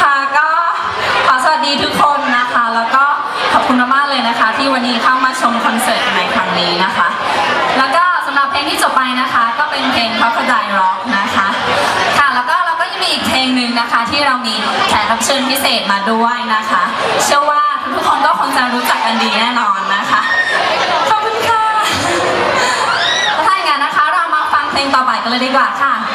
ค่ะก็ขอสวัสดีทุกคนนะคะ แล้วก็ขอบคุณมากๆเลยนะคะ ที่วันนี้เข้ามาชมคอนเสิร์ตในครั้งนี้นะคะ แล้วก็สำหรับเพลงที่จบไปนะคะ ก็เป็นเพลง Crocodile Rock นะคะ ค่ะแล้วก็เราก็ยังมีอีกเพลงหนึ่งนะคะ ที่เรามีแขกรับเชิญพิเศษมาด้วยนะคะ เชื่อว่าทุกคนก็คงจะรู้จักกันดีแน่นอนนะคะขอบคุณค่ะถ้าอย่างนั้นนะคะ เรามาฟังเพลงต่อไปกันเลยดีกว่าค่ะ